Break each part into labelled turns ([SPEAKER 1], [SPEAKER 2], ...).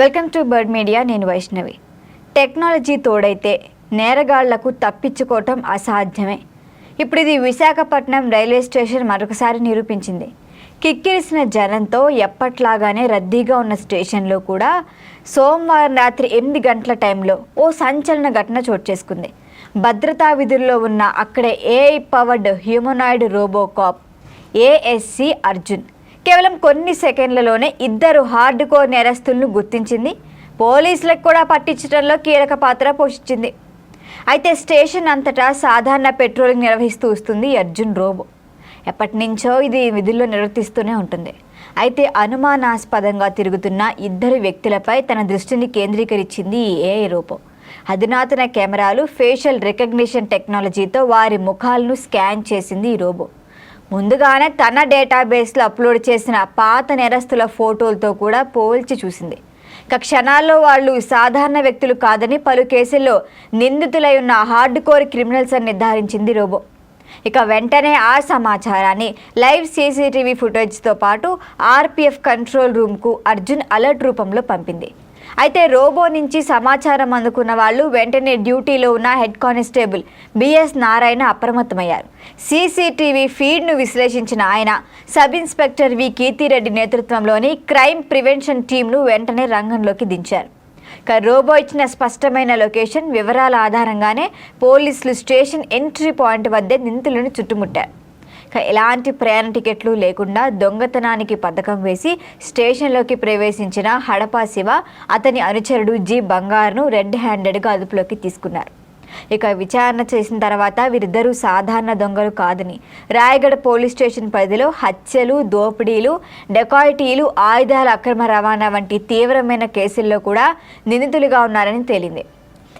[SPEAKER 1] Welcome to bird media నేను Vaishnavi. Technology తోడైతే నేరగాళ్ళకు తప్పించుకోవటం అసాధ్యమే. ఇప్పుడు ఇది విశాఖపట్నం రైల్వే స్టేషన్ మరొకసారి నిరూపించింది. కిక్కిరిసిన జనంతో ఎప్పట్లాగానే రద్దీగా ఉన్న స్టేషన్లో కూడా సోమవారం రాత్రి ఎనిమిది గంటల టైంలో ఓ సంచలన ఘటన చోటు చేసుకుంది. భద్రతా విధుల్లో ఉన్న అక్కడే AI powered humanoid RoboCop ASC Arjun. కేవలం కొన్ని సెకండ్లలోనే ఇద్దరు హార్డ్ కోర్ నేరస్తులను గుర్తించింది. పోలీసులకు కూడా పట్టించడంలో కీలక పాత్ర పోషించింది. అయితే స్టేషన్ అంతటా సాధారణ పెట్రోలింగ్ నిర్వహిస్తూ వస్తుంది అర్జున్ రోబో. ఎప్పటి నుంచో ఇది విధుల్లో నిర్వర్తిస్తూనే ఉంటుంది. అయితే అనుమానాస్పదంగా తిరుగుతున్న ఇద్దరు వ్యక్తులపై తన దృష్టిని కేంద్రీకరించింది ఈ ఏఐ రోబో. అధునాతన కెమెరాలు ఫేషియల్ రికగ్నిషన్ టెక్నాలజీతో వారి ముఖాలను స్కాన్ చేసింది ఈ రోబో. ముందుగానే తన డేటాబేస్లో అప్లోడ్ చేసిన పాత నేరస్తుల ఫోటోలతో కూడా పోల్చి చూసింది. ఇక క్షణాల్లో వాళ్ళు సాధారణ వ్యక్తులు కాదని పలు కేసుల్లో నిందితులై ఉన్న హార్డ్ కోర్ క్రిమినల్స్ అని నిర్ధారించింది రోబో. ఇక వెంటనే ఆ సమాచారాన్ని లైవ్ సీసీటీవీ ఫుటేజ్తో పాటు ఆర్పిఎఫ్ కంట్రోల్ రూమ్కు అర్జున్ అలర్ట్ రూపంలో పంపింది. అయితే రోబో నుంచి సమాచారం అందుకున్న వాళ్ళు వెంటనే డ్యూటీలో ఉన్న హెడ్ కానిస్టేబుల్ బిఎస్ నారాయణ అప్రమత్తమయ్యారు. సీసీటీవీ ఫీడ్ను విశ్లేషించిన ఆయన సబ్ ఇన్స్పెక్టర్ వి కీర్తిరెడ్డి నేతృత్వంలోని క్రైమ్ ప్రివెన్షన్ టీంను వెంటనే రంగంలోకి దించారు. రోబో ఇచ్చిన స్పష్టమైన లొకేషన్ వివరాల ఆధారంగానే పోలీసులు స్టేషన్ ఎంట్రీ పాయింట్ వద్దే నిందితులను చుట్టుముట్టారు. ఎలాంటి ప్రయాణ టికెట్లు లేకుండా దొంగతనానికి పథకం వేసి స్టేషన్లోకి ప్రవేశించిన హడపా శివ అతని అనుచరుడు జి. బంగారును రెడ్ హ్యాండెడ్గా అదుపులోకి తీసుకున్నారు. ఇక విచారణ చేసిన తర్వాత వీరిద్దరూ సాధారణ దొంగలు కాదని రాయగఢ పోలీస్ స్టేషన్ పరిధిలో హత్యలు దోపిడీలు డెకాయిటీలు ఆయుధాల అక్రమ రవాణా వంటి తీవ్రమైన కేసుల్లో కూడా నిందితులుగా ఉన్నారని తేలింది.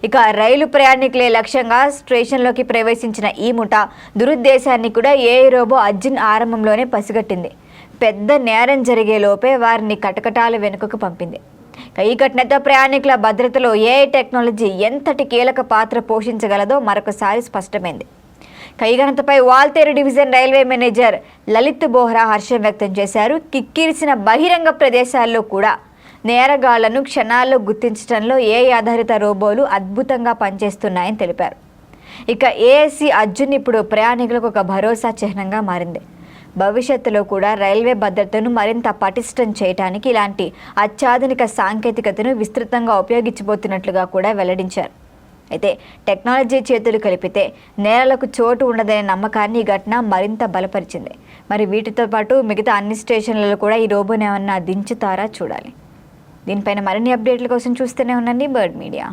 [SPEAKER 1] ఇక రైలు ప్రయాణికులే లక్ష్యంగా స్టేషన్లోకి ప్రవేశించిన ఈ ముఠ దురుద్దేశాన్ని కూడా ఏ రోబో అర్జున్ ఆరంభంలోనే పసిగట్టింది. పెద్ద నేరం జరిగే లోపే వారిని కటకటాల వెనుకకు పంపింది. ఈ ఘటనతో ప్రయాణికుల భద్రతలో ఏఐ టెక్నాలజీ ఎంతటి కీలక పాత్ర పోషించగలదో మరొకసారి స్పష్టమైంది. కైగణతపై Waltair division railway manager Lalit Bohra హర్షం వ్యక్తం చేశారు. కిక్కిరిసిన బహిరంగ ప్రదేశాల్లో కూడా నేరగాళ్ళను క్షణాల్లో గుర్తించడంలో ఏ ఆధారిత రోబోలు అద్భుతంగా పనిచేస్తున్నాయని తెలిపారు. ఇక ఏఎస్సీ అర్జున్ ఇప్పుడు ప్రయాణికులకు ఒక భరోసా చిహ్నంగా మారింది. భవిష్యత్తులో కూడా రైల్వే భద్రతను మరింత పటిష్టం చేయడానికి ఇలాంటి అత్యాధునిక సాంకేతికతను విస్తృతంగా ఉపయోగించబోతున్నట్లుగా కూడా వెల్లడించారు. అయితే టెక్నాలజీ చేతులు కలిపితే నేరాలకు చోటు ఉండదనే నమ్మకాన్ని ఈ ఘటన మరింత బలపరిచింది. మరి వీటితో పాటు మిగతా అన్ని స్టేషన్లలో కూడా ఈ రోబోని ఏమన్నా దించుతారా చూడాలి. దీనిపైన మరిన్ని అప్డేట్ల కోసం చూస్తూనే ఉండండి బర్డ్ మీడియా.